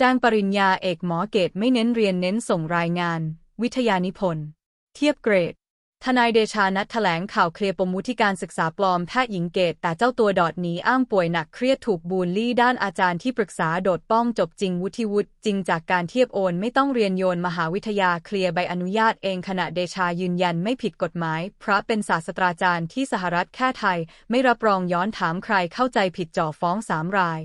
จ้างปริญญาเอกหมอเกตไม่เน้นเรียนเน้นส่งรายงาน วิทยานิพนธ์ เทียบเกรด ทนายเดชานัดแถลงข่าวเคลียร์ปมวุฒิการศึกษาปลอมแพทย์หญิงเกตแต่เจ้าตัวดอดหนีอ้างป่วยหนักเครียดถูกบูลลี่ด้านอาจารย์ที่ปรึกษาโดดป้องจบจริงวุฒิวุฒิจริงจากการเทียบโอน ไม่ต้องเรียนโยนมหาวิทยาเคลียร์ใบอนุญาตเองขณะเดชายืนยันไม่ผิดกฎหมายเพราะเป็นศาสตราจารย์ที่สหรัฐแค่ไทย ไม่รับรองย้อนถามใครเข้าใจผิดจ่อฟ้องสามราย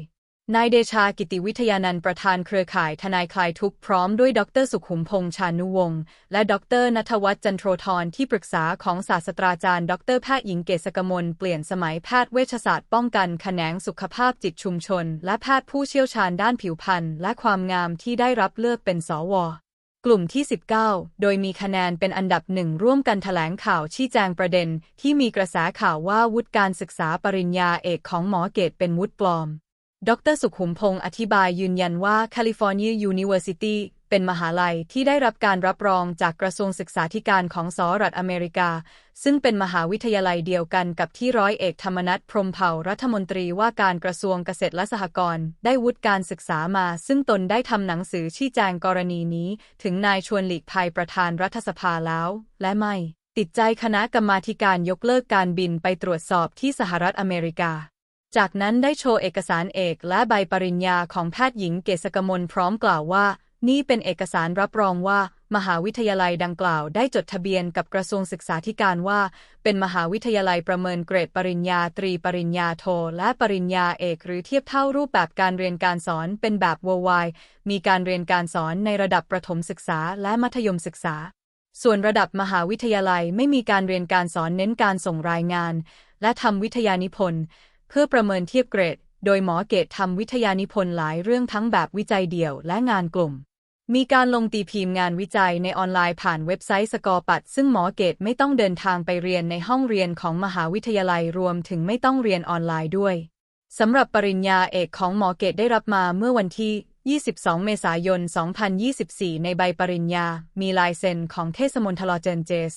นายเดชากิติวิทยานันท์ประธานเครือข่ายทนายคลายทุกข์พร้อมด้วยดรสุขุมพงษ์ชานุวงศ์และดรนัทวัฒน์จันโทรธรที่ปรึกษาของศาสตราจารย์ ดรแพทย์หญิงเกษกมลเปลี่ยนสมัยแพทย์เวชศาสตร์ป้องกันแขนงสุขภาพจิตชุมชน และแพทย์ผู้เชี่ยวชาญด้านผิวพรรณและความงามที่ได้รับเลือกเป็นสวกลุ่มที่ 19 โดยมีคะแนนเป็นอันดับหนึ่งร่วมกันแถลงข่าวชี้แจงประเด็น ที่มีกระแสข่าวว่าวุฒิการศึกษาปริญญาเอกของหมอเกตเป็นวุฒิปลอม ดรสุขุมพงศ์อธิบายยืนยันว่า California University เป็นมหาลัยที่ได้รับการรับรองจากกระทรวงศึกษาธิการของสหรัฐอเมริกา ซึ่งเป็นมหาวิทยาลัยเดียวกันกับที่ร้อยเอกธรรมนัฐพรมเผ่ารัฐมนตรีว่าการกระทรวงเกษตรและสหกรณ์ได้วุฒิการศึกษามา ซึ่งตนได้ทำหนังสือชี้แจงกรณีนี้ ถึงนายชวนหลีกภัยประธานรัฐสภาแล้ว และไม่ ติดใจคณะกรรมาธิการยกเลิกการบินไปตรวจสอบที่สหรัฐอเมริกา จากนั้นได้โชว์เอกสารเอกและใบปริญญาของแพทย์หญิงเกษกมลพร้อมกล่าวว่า นี่เป็นเอกสารรับรองว่า มหาวิทยาลัยดังกล่าวได้จดทะเบียนกับกระทรวงศึกษาธิการว่า เป็นมหาวิทยาลัยประเมินเกรดปริญญาตรีปริญญาโท และปริญญาเอก หรือเทียบเท่ารูปแบบการเรียนการสอนเป็นแบบ worldwide มีการเรียนการสอนในระดับประถมศึกษาและมัธยมศึกษา ส่วนระดับมหาวิทยาลัยไม่มีการเรียนการสอนเน้นการส่งรายงาน และทำวิทยานิพนธ์ เพื่อประเมินเทียบเกรด โดยหมอเกตทำวิทยานิพนธ์หลายเรื่องทั้งแบบวิจัยเดี่ยวและงานกลุ่ม มีการลงตีพิมพ์งานวิจัยในออนไลน์ผ่านเว็บไซต์สกอปัด ซึ่งหมอเกตไม่ต้องเดินทางไปเรียนในห้องเรียนของมหาวิทยาลัยรวมถึงไม่ต้องเรียนออนไลน์ด้วยสำหรับปริญญาเอกของหมอเกตได้รับมาเมื่อวันที่ 22 เมษายน 2024 ในใบปริญญา มีลายเซ็นของเทศมนตรเจนเจส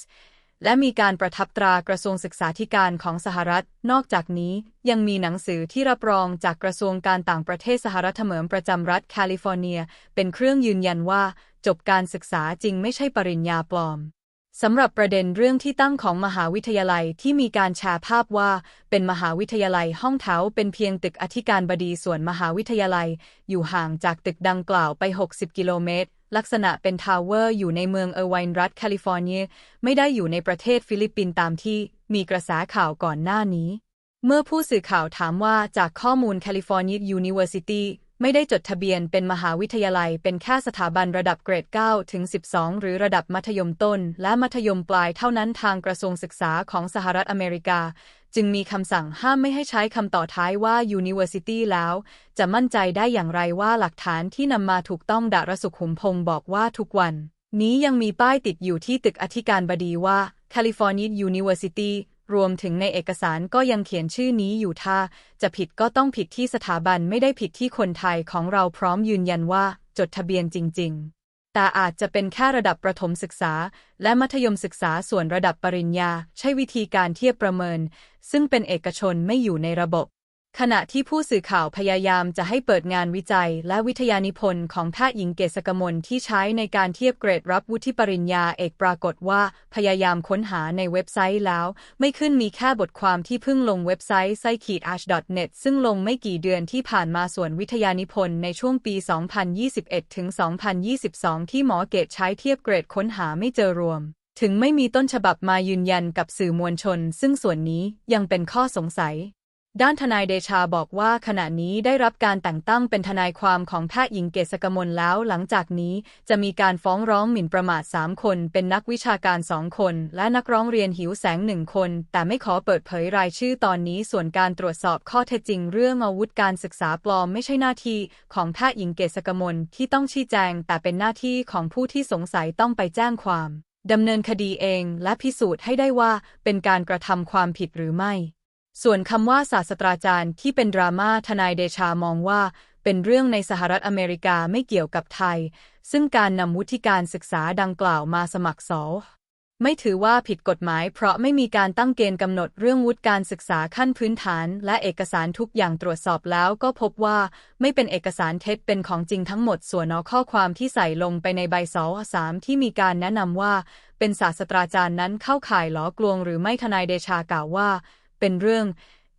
และมีการประทับตรากระทรวงศึกษาธิการของสหรัฐ นอกจากนี้ยังมีหนังสือที่รับรองจากกระทรวงการต่างประเทศสหรัฐเหมือนประจำรัฐแคลิฟอร์เนีย เป็นเครื่องยืนยันว่า จบการศึกษาจริงไม่ใช่ปริญญาปลอม สำหรับประเด็นเรื่องที่ตั้งของมหาวิทยาลัยที่มีการแชร์ภาพว่า เป็นมหาวิทยาลัยห้องแถวเป็นเพียงตึกอธิการบดีส่วนมหาวิทยาลัย อยู่ห่างจากตึกดังกล่าวไป 60 กิโลเมตร ลักษณะเป็นทาวเวอร์อยู่ในเมืองเออร์ไวน์รัฐแคลิฟอร์เนีย ไม่ได้อยู่ในประเทศฟิลิปปินส์ตามที่มีกระแสข่าวก่อนหน้านี้ เมื่อผู้สื่อข่าวถามว่าจากข้อมูล California University ไม่ได้จดทะเบียนเป็นมหาวิทยาลัย เป็นแค่สถาบันระดับเกรด 9 ถึง 12 หรือระดับมัธยมต้น และมัธยมปลายเท่านั้นทางกระทรวงศึกษาของสหรัฐอเมริกา จึงมีคำสั่งห้ามไม่ให้ใช้คำต่อท้ายว่า University แล้ว จะมั่นใจได้อย่างไรว่าหลักฐานที่นำมาถูกต้องดารสุขุมพงศ์บอกว่าทุกวัน นี้ยังมีป้ายติดอยู่ที่ตึกอธิการบดีว่า California University รวมถึงในเอกสารก็ยังเขียนชื่อนี้อยู่ถ้า จะผิดก็ต้องผิดที่สถาบันไม่ได้ผิดที่คนไทยของเราพร้อมยืนยันว่า จดทะเบียนจริง ๆ แต่อาจจะเป็นแค่ระดับประถมศึกษา และมัธยมศึกษาส่วนระดับปริญญา ใช้วิธีการเทียบประเมิน ซึ่งเป็นเอกชนไม่อยู่ในระบบ ขณะที่ผู้สื่อข่าวพยายามจะให้เปิดงานวิจัย และวิทยานิพนธ์ของแพทย์หญิงเกษกมลที่ใช้ในการเทียบเกรดรับวุฒิปริญญาเอกปรากฏว่าพยายามค้นหาในเว็บไซต์แล้ว ไม่ขึ้นมีแค่บทความที่เพิ่งลงเว็บไซต์ s i k e a s h n e t ซึ่งลงไม่กี่เดือนที่ผ่านมาส่วนวิทยานิพนธ์ในช่วงปี 2021 ถึง 2022 ที่หมอเกตใช้เทียบเกรดค้นหาไม่เจอรวม ถึงไม่มีต้นฉบับมายืนยันกับสื่อมวลชน ซึ่งส่วนนี้ยังเป็นข้อสงสัย ด้านทนายเดชาบอกว่าขณะนี้ได้รับการแต่งตั้งเป็นทนายความของแพทย์หญิงเกษกมลแล้ว หลังจากนี้จะมีการฟ้องร้องหมิ่นประมาท 3 คน เป็นนักวิชาการ 2 คน และนักร้องเรียนหิวแสงหนึ่งคน แต่ไม่ขอเปิดเผยรายชื่อตอนนี้ส่วนการตรวจสอบข้อเท็จจริงเรื่องอาวุธการศึกษาปลอมไม่ใช่หน้าที่ของแพทย์หญิงเกษกมลที่ต้องชี้แจง แต่เป็นหน้าที่ของผู้ที่สงสัยต้องไปแจ้งความดำเนินคดีเองและพิสูจน์ให้ได้ว่าเป็นการกระทำความผิดหรือไม่ ส่วนคำว่าศาสตราจารย์ที่เป็นดราม่าทนายเดชามองว่า เป็นเรื่องในสหรัฐอเมริกาไม่เกี่ยวกับไทย ซึ่งการนำวุฒิการศึกษาดังกล่าวมาสมัครสอไม่ถือว่าผิดกฎหมายเพราะไม่มีการตั้งเกณฑ์กำหนดเรื่องวุฒิการศึกษาขั้นพื้นฐาน และเอกสารทุกอย่างตรวจสอบแล้วก็พบว่าไม่เป็นเอกสารเท็จเป็นของจริงทั้งหมดส่วนนอข้อความที่ใส่ลงไปในใบสอสามที่มีการแนะนำว่า เป็นศาสตราจารย์นั้นเข้าข่ายหลอกลวงหรือไม่ทนายเดชากล่าวว่า เป็นเรื่อง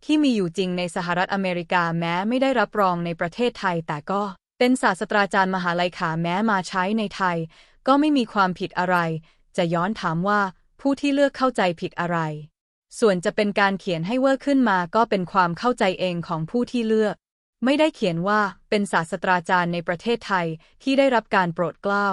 ที่มีอยู่จริงในสหรัฐอเมริกาแม้ไม่ได้รับรองในประเทศไทย แต่ก็เป็นศาสตราจารย์มหาลัยขาแม้มาใช้ในไทย ก็ไม่มีความผิดอะไร จะย้อนถามว่าผู้ที่เลือกเข้าใจผิดอะไร ส่วนจะเป็นการเขียนให้เวอร์ขึ้นมาก็เป็นความเข้าใจเองของผู้ที่เลือก ไม่ได้เขียนว่าเป็นศาสตราจารย์ในประเทศไทยที่ได้รับการโปรดเกล้า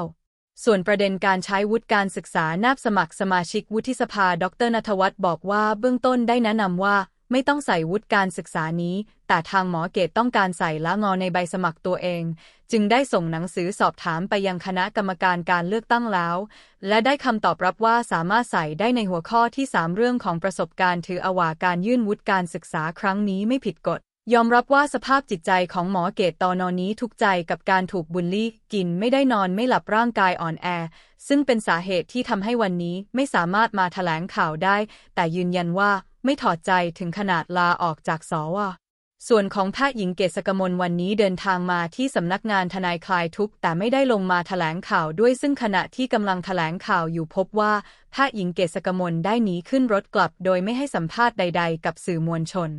ส่วนประเด็นการใช้วุฒิการศึกษานาบสมัครสมาชิกวุฒิสภา ดรนัทวัฒน์บอกว่าเบื้องต้นได้แนะนำว่าไม่ต้องใส่วุฒิการศึกษานี้ แต่ทางหมอเกตต้องการใส่ละงอในใบสมัครตัวเอง จึงได้ส่งหนังสือสอบถามไปยังคณะกรรมการการเลือกตั้งแล้ว และได้คำตอบรับว่าสามารถใส่ได้ในหัวข้อที่ 3 เรื่องของประสบการณ์ถืออวาการยื่นวุฒิการศึกษาครั้งนี้ไม่ผิดกฎ ยอมรับว่าสภาพจิตใจของหมอเกตตอนอนนี้ทุกใจกับการถูกบุลลี่ กินไม่ได้นอนไม่หลับร่างกายอ่อนแอ ซึ่งเป็นสาเหตุที่ทำให้วันนี้ไม่สามารถมาแถลงข่าวได้ แต่ยืนยันว่าไม่ถอดใจถึงขนาดลาออกจากสวส่วนของแพทย์หญิงเกษกมลวันนี้เดินทางมาที่สำนักงานทนายคลายทุกแต่ไม่ได้ลงมาแถลงข่าวด้วยซึ่งขณะที่กำลังแถลงข่าวอยู่พบว่าแพทย์หญิงเกษกมลได้หนีขึ้นรถกลับ โดยไม่ให้สัมภาษณ์ใด ๆ กับสื่อมวลชน